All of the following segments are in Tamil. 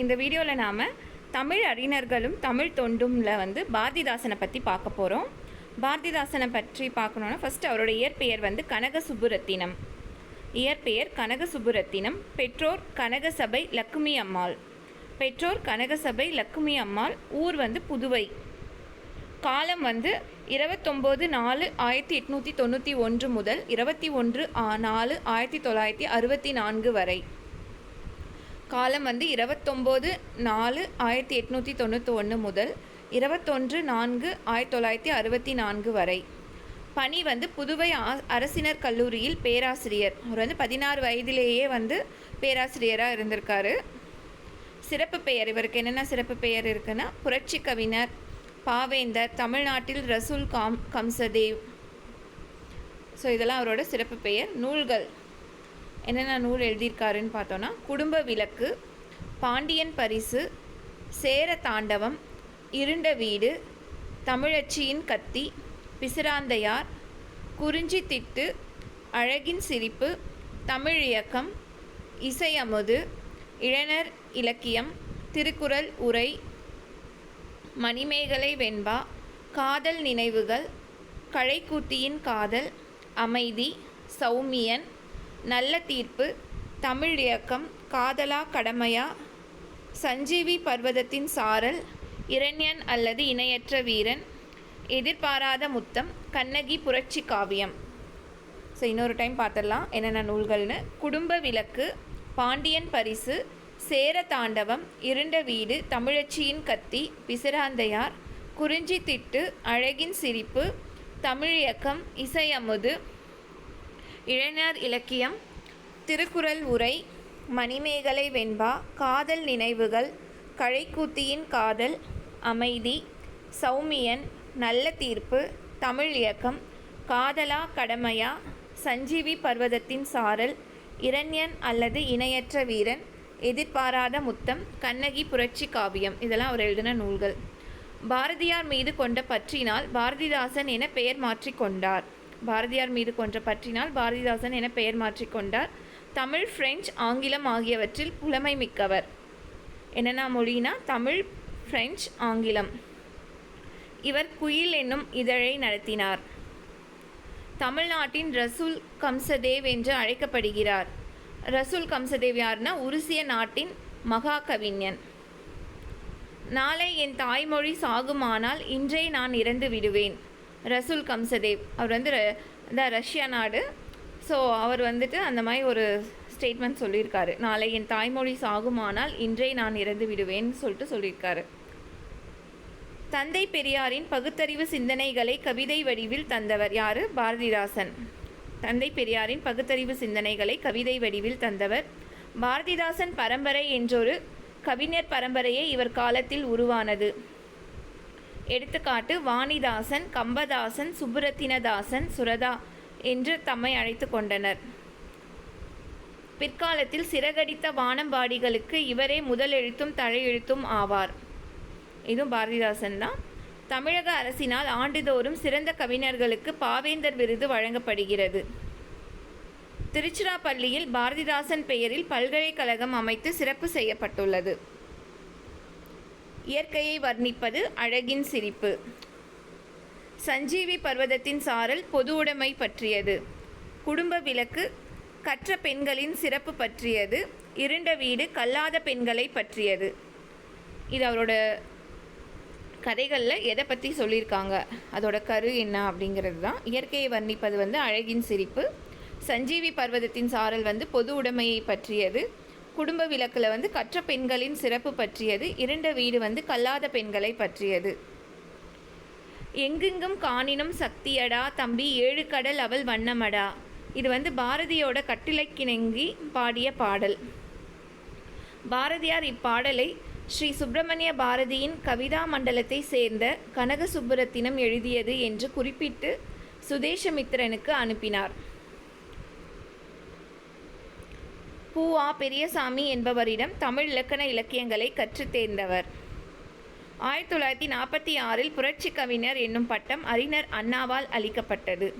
இந்த வீடியோவில் நாம் தமிழ் அறிஞர்களும் தமிழ் தொண்டும்ல வந்து பாரதிதாசனை பற்றி பார்க்க போகிறோம் பாரதிதாசனை பற்றி பார்க்கணுன்னா ஃபஸ்ட்டு அவரோட இயற்பெயர் வந்து கனக சுப்புரத்தினம் இயற்பெயர் கனக சுப்புரத்தினம் பெற்றோர் கனகசபை லக்குமி அம்மாள். பெற்றோர் கனகசபை லக்குமி அம்மாள் ஊர் வந்து புதுவை. காலம் வந்து இருபத்தொம்போது நாலு ஆயிரத்தி எட்நூற்றி தொண்ணூற்றி ஒன்று முதல் இருபத்தி ஒன்று நாலு ஆயிரத்தி தொள்ளாயிரத்தி அறுபத்தி நான்கு வரை. காலம் வந்து இருபத்தொம்போது நாலு ஆயிரத்தி எட்நூற்றி தொண்ணூற்றி ஒன்று முதல் இருபத்தொன்று நான்கு ஆயிரத்தி தொள்ளாயிரத்தி அறுபத்தி நான்கு வரை. பணி வந்து புதுவை அரசினர் கல்லூரியில் பேராசிரியர். அவர் வந்து பதினாறு வயதிலேயே வந்து பேராசிரியராக இருந்திருக்காரு. சிறப்பு பெயர் இவருக்கு என்னென்ன சிறப்பு பெயர் இருக்குன்னா புரட்சி கவிஞர் பாவேந்தர் தமிழ்நாட்டில் ரசூல் காம் கம்சதேவ். ஸோ இதெல்லாம் அவரோட சிறப்பு பெயர். நூல்கள். என்னென்ன நூல் எழுதியிருக்காருன்னு பார்த்தோன்னா குடும்ப விளக்கு பாண்டியன் பரிசு சேர தாண்டவம் இருண்ட வீடு தமிழச்சியின் கத்தி பிசிராந்தையார் குறிஞ்சி திட்டு அழகின் சிரிப்பு தமிழ் இயக்கம் இசையமுது இளைஞர் இலக்கியம் திருக்குறள் உரை மணிமேகலை வெண்பா காதல் நினைவுகள் கழைக்கூத்தியின் காதல் அமைதி சௌமியன் நல்ல தீர்ப்பு தமிழ் இயக்கம் காதலா கடமையா? சஞ்சீவி பர்வதத்தின் சாரல் இரண்யன் அல்லது இணையற்ற வீரன் எதிர்பாராத முத்தம் கண்ணகி புரட்சி காவியம். ஸோ இன்னொரு டைம் பார்த்துடலாம் என்னென்ன நூல்கள்னு. குடும்ப விளக்கு பாண்டியன் பரிசு சேர தாண்டவம் இருண்ட வீடு தமிழச்சியின் கத்தி பிசிராந்தையார் குறிஞ்சி திட்டு அழகின் சிரிப்பு தமிழியக்கம் இசையமுது இளைஞர் இலக்கியம் திருக்குறள் உரை மணிமேகலை வெண்பா காதல் நினைவுகள் கழைக்கூத்தியின் காதல் அமைதி சௌமியன் நல்ல தீர்ப்பு தமிழ் இயக்கம் காதலா கடமையா சஞ்சீவி பர்வதத்தின் சாரல் இரண்யன் அல்லது இணையற்ற வீரன் எதிர்பாராத முத்தம் கண்ணகி புரட்சி காவியம். இதெல்லாம் அவர் எழுதின நூல்கள். பாரதியார் மீது கொண்ட பற்றினால் பாரதிதாசன் என பெயர் மாற்றிக்கொண்டார் கொண்டார். பாரதியார் மீது கொன்ற பற்றினால் பாரதிதாசன் என பெயர் மாற்றிக்கொண்டார் தமிழ் பிரெஞ்சு ஆங்கிலம் ஆகியவற்றில் புலமை மிக்கவர். என்னென்ன மொழினா தமிழ் பிரெஞ்சு ஆங்கிலம். இவர் குயில் என்னும் இதழை நடத்தினார். தமிழ்நாட்டின் ரசூல் கம்சதேவ் என்று அழைக்கப்படுகிறார். ரசூல் கம்சதேவ் யாருன்னா உருசிய நாட்டின் மகா கவிஞன் நாளை என் தாய்மொழி சாகுமானால் இன்றே நான் இறந்து விடுவேன். ரசூல் கம்சதேவ். அவர் வந்து ர- இந்த ரஷ்யா நாடு. ஸோ அவர் வந்துட்டு அந்த மாதிரி ஒரு ஸ்டேட்மெண்ட் சொல்லியிருக்காரு. நாளை என் தாய்மொழி சாகுமானால் இன்றே நான் இறந்து விடுவேன்னு சொல்லிட்டு சொல்லியிருக்காரு. தந்தை பெரியாரின் பகுத்தறிவு சிந்தனைகளை கவிதை வடிவில் தந்தவர் யாரு? பாரதிதாசன். தந்தை பெரியாரின் பகுத்தறிவு சிந்தனைகளை கவிதை வடிவில் தந்தவர் பாரதிதாசன் பரம்பரை என்றொரு கவிஞர் பரம்பரையே இவர் காலத்தில் உருவானது. எடுத்துக்காட்டு வாணிதாசன் கம்பதாசன் சுப்புரத்தினதாசன் சுரதா என்று தம்மை அழைத்து கொண்டனர். பிற்காலத்தில் சிறகடித்த வானம்பாடிகளுக்கு இவரே முதல் எழுத்தும் தழையெழுத்தும் ஆவார். இதுவும் பாரதிதாசன் தான். தமிழக அரசினால் ஆண்டுதோறும் சிறந்த கவிஞர்களுக்கு பாவேந்தர் விருது வழங்கப்படுகிறது. திருச்சிராப்பள்ளியில் பாரதிதாசன் பெயரில் பல்கலைக்கழகம் அமைத்து சிறப்பு செய்யப்பட்டுள்ளது. இயற்கையை வர்ணிப்பது அழகின் சிரிப்பு. சஞ்சீவி பர்வதத்தின் சாரல் பொது உடைமை பற்றியது. குடும்ப விளக்கு கற்ற பெண்களின் சிறப்பு பற்றியது இருண்ட வீடு கல்லாத பெண்களை பற்றியது. இது அவரோட கதைகளில் எதை பற்றி சொல்லியிருக்காங்க? அதோட கரு என்ன அப்படிங்கிறது தான். இயற்கையை வர்ணிப்பது வந்து அழகின் சிரிப்பு. சஞ்சீவி பர்வதத்தின் சாரல் வந்து பொது உடைமையை பற்றியது. குடும்ப விளக்கில் வந்து கற்ற பெண்களின் சிறப்பு பற்றியது இருண்ட வீடு வந்து கல்லாத பெண்களை பற்றியது. எங்கெங்கும் காணினும் சக்தியடா தம்பி ஏழு கடல் அவள் வண்ணமடா. இது வந்து பாரதியோட கட்டிலைக்கிணங்கி பாடிய பாடல். பாரதியார் இப்பாடலை ஸ்ரீ சுப்பிரமணிய பாரதியின் கவிதா மண்டலத்தை சேர்ந்த கனக சுப்புரத்தினம் எழுதியது என்று குறிப்பிட்டு சுதேசமித்திரனுக்கு அனுப்பினார். பூவா பெரியசாமி என்பவரிடம் தமிழ் இலக்கண இலக்கியங்களை கற்றுத் தேர்ந்தவர். ஆயிரத்தி தொள்ளாயிரத்தி நாற்பத்தி ஆறில் புரட்சி கவிஞர் என்னும் பட்டம் அறிஞர் அண்ணாவால் அளிக்கப்பட்டது.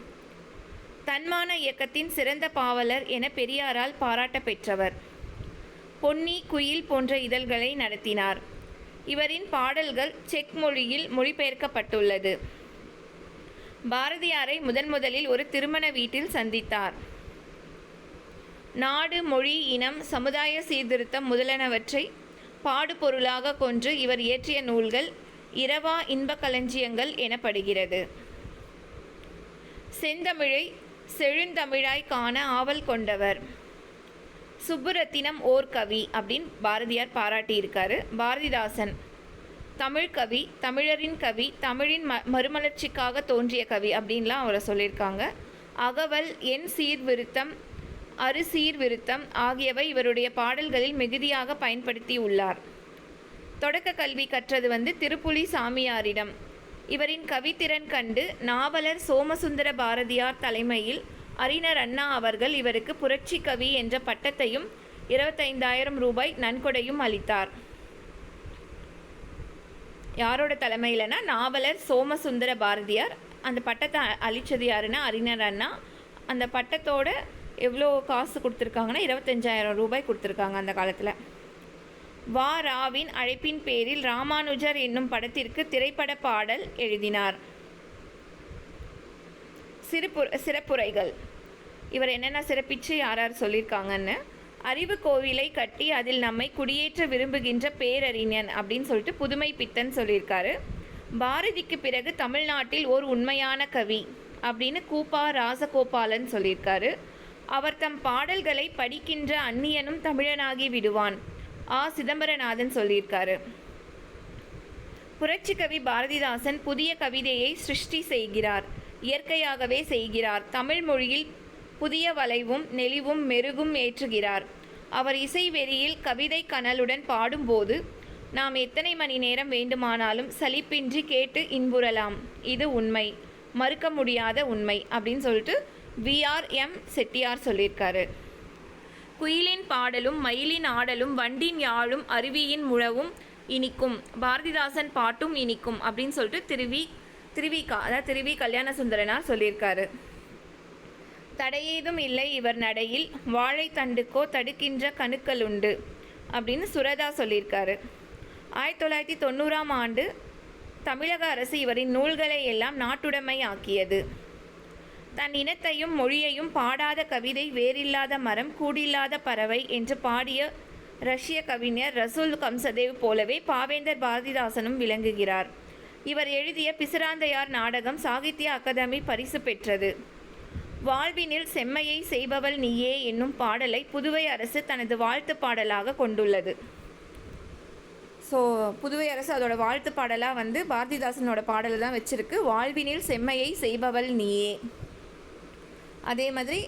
தன்மான இயக்கத்தின் சிறந்த பாவலர் என பெரியாரால் பாராட்ட பெற்றவர். பொன்னி குயில் போன்ற இதழ்களை நடத்தினார். இவரின் பாடல்கள் செக் மொழியில் மொழிபெயர்க்கப்பட்டுள்ளது. பாரதியாரை முதன் முதலில் ஒரு திருமண வீட்டில் சந்தித்தார். நாடு மொழி இனம் சமுதாய சீர்திருத்தம் முதலனவற்றை பாடுபொருளாக கொன்று இவர் இயற்றிய நூல்கள் இரவா இன்பக் களஞ்சியங்கள் எனப்படுகிறது. செந்தமிழை செழுந்தமிழாய் காண ஆவல் கொண்டவர். சுப்புரத்தினம் ஓர் கவி அப்படின்னு பாரதியார் பாராட்டியிருக்காரு. பாரதிதாசன் தமிழ் கவி தமிழரின் கவி தமிழின் ம மறுமலர்ச்சிக்காக தோன்றிய கவி அப்படின்லாம் அவரை சொல்லியிருக்காங்க. அகவல் என் சீர்விருத்தம் அறுசீர் விருத்தம் ஆகியவை இவருடைய பாடல்களில் மிகுதியாக பயன்படுத்தி உள்ளார் தொடக்க கல்வி கற்றது வந்து திருப்புலி சாமியாரிடம். இவரின் கவித்திறன் கண்டு நாவலர் சோமசுந்தர பாரதியார் தலைமையில் அறிஞர் அண்ணா அவர்கள் இவருக்கு புரட்சி கவி என்ற பட்டத்தையும் இருபத்தைந்தாயிரம் ரூபாய் நன்கொடையும் அளித்தார். யாரோட தலைமையிலனா? நாவலர் சோமசுந்தர பாரதியார். அந்த பட்டத்தை அ- யாருன்னா? அறிஞர் அண்ணா. அந்த பட்டத்தோட எவ்வளோ காசு கொடுத்துருக்காங்கன்னா இருபத்தஞ்சாயிரம் ரூபாய் கொடுத்துருக்காங்க அந்த காலத்தில். வா ராவின் அழைப்பின் பேரில் ராமானுஜர் என்னும் படத்திற்கு திரைப்பட பாடல் எழுதினார். சிறுபு சிறப்புரைகள். இவர் என்னென்ன சிறப்பிச்சு யார் யார் சொல்லியிருக்காங்கன்னு அறிவு கோவிலை கட்டி அதில் நம்மை குடியேற்ற விரும்புகின்ற பேரறிஞன் அப்படின்னு சொல்லிட்டு புதுமை பித்தன் சொல்லியிருக்காரு. பாரதிக்கு பிறகு தமிழ்நாட்டில் ஒரு உண்மையான கவி அப்படின்னு கூப்பா ராசகோபாலன் சொல்லியிருக்காரு. அவர் தம் பாடல்களை படிக்கின்ற அந்நியனும் தமிழனாகி விடுவான். ஆ. சிதம்பரநாதன் சொல்லியிருக்காரு. புரட்சிக்கவி பாரதிதாசன் புதிய கவிதையை சிருஷ்டி செய்கிறார். இயற்கையாகவே செய்கிறார். தமிழ் மொழியில் புதிய வளைவும் நெளிவும் மெருகும் ஏற்றுகிறார். அவர் இசை வெறியில் கவிதை கனலுடன் பாடும்போது நாம் எத்தனை மணி நேரம் வேண்டுமானாலும் சலிப்பின்றி கேட்டு இன்புறலாம். இது உண்மை. மறுக்க முடியாத உண்மை. அப்படின்னு சொல்லிட்டு விஆர் எம் செட்டியார் சொல்லியிருக்காரு. குயிலின் பாடலும் மயிலின் ஆடலும் வண்டின் யாழும் அருவியின் முழவும் இனிக்கும். பாரதிதாசன் பாட்டும் இனிக்கும் அப்படின்னு சொல்லிட்டு திருவி திருவிகா அதாவது திருவி கல்யாண சுந்தரனார் சொல்லியிருக்காரு. தடையேதும் இல்லை இவர் நடையில் வாழைத்தண்டுக்கோ தடுக்கின்ற கணுக்கள் உண்டு அப்படின்னு சுரதா சொல்லியிருக்காரு. ஆயிரத்தி தொள்ளாயிரத்தி தொண்ணூறாம் ஆண்டு தமிழக அரசு இவரின் நூல்களை எல்லாம் நாட்டுடைமை ஆக்கியது. தன் இனத்தையும் மொழியையும் பாடாத கவிதை வேறில்லாத மரம் கூடில்லாத பறவை என்று பாடிய ரஷ்ய கவிஞர் ரசூல் கம்சதேவ் போலவே பாவேந்தர் பாரதிதாசனும் விளங்குகிறார். இவர் எழுதிய பிசுராந்தையார் நாடகம் சாகித்ய அகாதமி பரிசு பெற்றது. வாழ்வினில் செம்மையை செய்பவள் நீயே என்னும் பாடலை புதுவை அரசு தனது வாழ்த்து பாடலாக கொண்டுள்ளது. ஸோ புதுவை அரசு அதோட வாழ்த்து பாடலாக வந்து பாரதிதாசனோட பாடலை தான் வச்சுருக்கு. வாழ்வினில் செம்மையை செய்பவள் நீயே அதே மாதிரி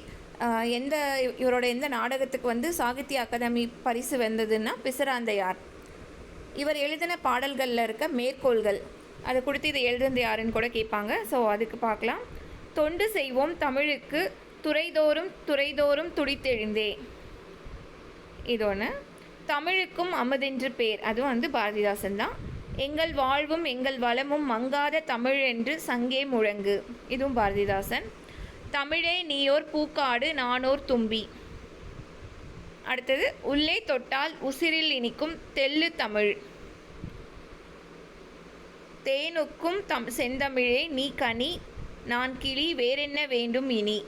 எந்த இவரோட எந்த நாடகத்துக்கு வந்து சாகித்ய அகாதமி பரிசு வந்ததுன்னா பிசராந்தையார். இவர் எழுதின பாடல்களில் இருக்க மேற்கோள்கள் அதை கொடுத்து இதை எழுதுனது யாருன்னு கூட கேட்பாங்க. ஸோ அதுக்கு பார்க்கலாம். தொண்டு செய்வோம் தமிழுக்கு துறைதோறும் துறைதோறும் துடித்தெழுந்தே. இது ஒன்று தமிழுக்கும் அமுதென்று பேர். அதுவும் வந்து பாரதிதாசன் தான். எங்கள் வாழ்வும் எங்கள் வளமும் மங்காத தமிழ் என்று சங்கே முழங்கு. இதுவும் பாரதிதாசன். தமிழே நீயோர் பூக்காடு நானோர் தும்பி. அடுத்தது உள்ளே தொட்டால் உசிரில் இனிக்கும் தெள்ளு தமிழ். தேனுக்கும் தம் செந்தமிழே நீ கனி நான் கிளி வேறென்ன வேண்டும் இனி?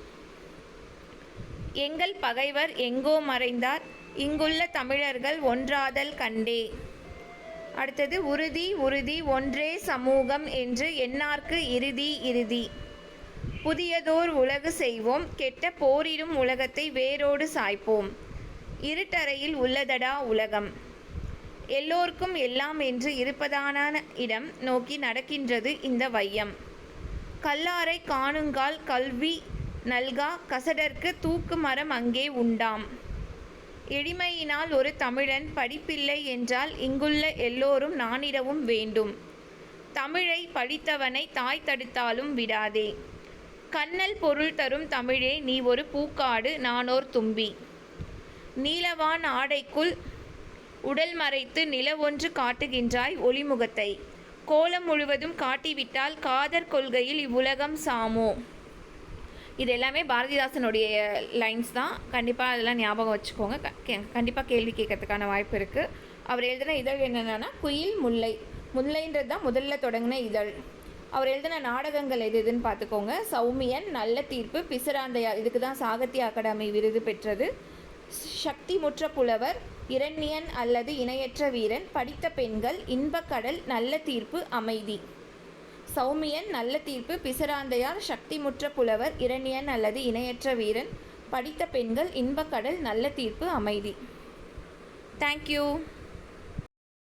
எங்கள் பகைவர் எங்கோ மறைந்தார் இங்குள்ள தமிழர்கள் ஒன்றாதல் கண்டே. அடுத்தது உறுதி உறுதி ஒன்றே சமூகம் என்று எண்ணார்க்கு இறுதி இறுதி. புதியதோர் உலகு செய்வோம் கெட்ட போரிடும் உலகத்தை வேரோடு சாய்ப்போம். இருட்டறையில் உள்ளதடா உலகம். எல்லோருக்கும் எல்லாம் என்று இருப்பதான இடம் நோக்கி நடக்கின்றது இந்த வையம். கல்லாரை காணுங்கால் கல்வி நல்கா கசடர்க்கு தூக்கு மரம் அங்கே உண்டாம். எளிமையினால் ஒரு தமிழன் படிப்பில்லை என்றால் இங்குள்ள எல்லோரும் நானிடவும் வேண்டும். தமிழை படித்தவனை தாய் தடுத்தாலும் விடாதே. கண்ணல் பொருள் தரும் தமிழே நீ ஒரு பூக்காடு நானோர் தும்பி. நீலவான் ஆடைக்குள் உடல் மறைத்து நில ஒன்று காட்டுகின்றாய் ஒளிமுகத்தை. கோலம் முழுவதும் காட்டிவிட்டால் காதற் கொள்கையில் இவ்வுலகம் சாமோ. இது எல்லாமே பாரதிதாசனுடைய லைன்ஸ் தான். கண்டிப்பாக அதெல்லாம் ஞாபகம் வச்சுக்கோங்க. கண்டிப்பாக கேள்வி கேட்கறதுக்கான வாய்ப்பு இருக்குது அவர் எழுதின இதழ் என்னென்னா குயில் முல்லை. முல்லைன்றது தான் முதல்ல தொடங்கின இதழ். அவர் எழுதின நாடகங்கள் எது எதுன்னு பார்த்துக்கோங்க. சௌமியன் நல்ல தீர்ப்பு பிசிராந்தையார் இதுக்கு தான் சாகித்ய அகாடமி விருது பெற்றது. சக்தி முற்ற புலவர் இரண்யன் அல்லது இணையற்ற வீரன் படித்த பெண்கள் இன்பக்கடல் நல்ல தீர்ப்பு அமைதி. சௌமியன் நல்ல தீர்ப்பு பிசிராந்தையார் சக்திமுற்ற புலவர் இரண்யன் அல்லது இணையற்ற வீரன் படித்த பெண்கள் இன்பக்கடல் நல்ல தீர்ப்பு அமைதி. தேங்க்யூ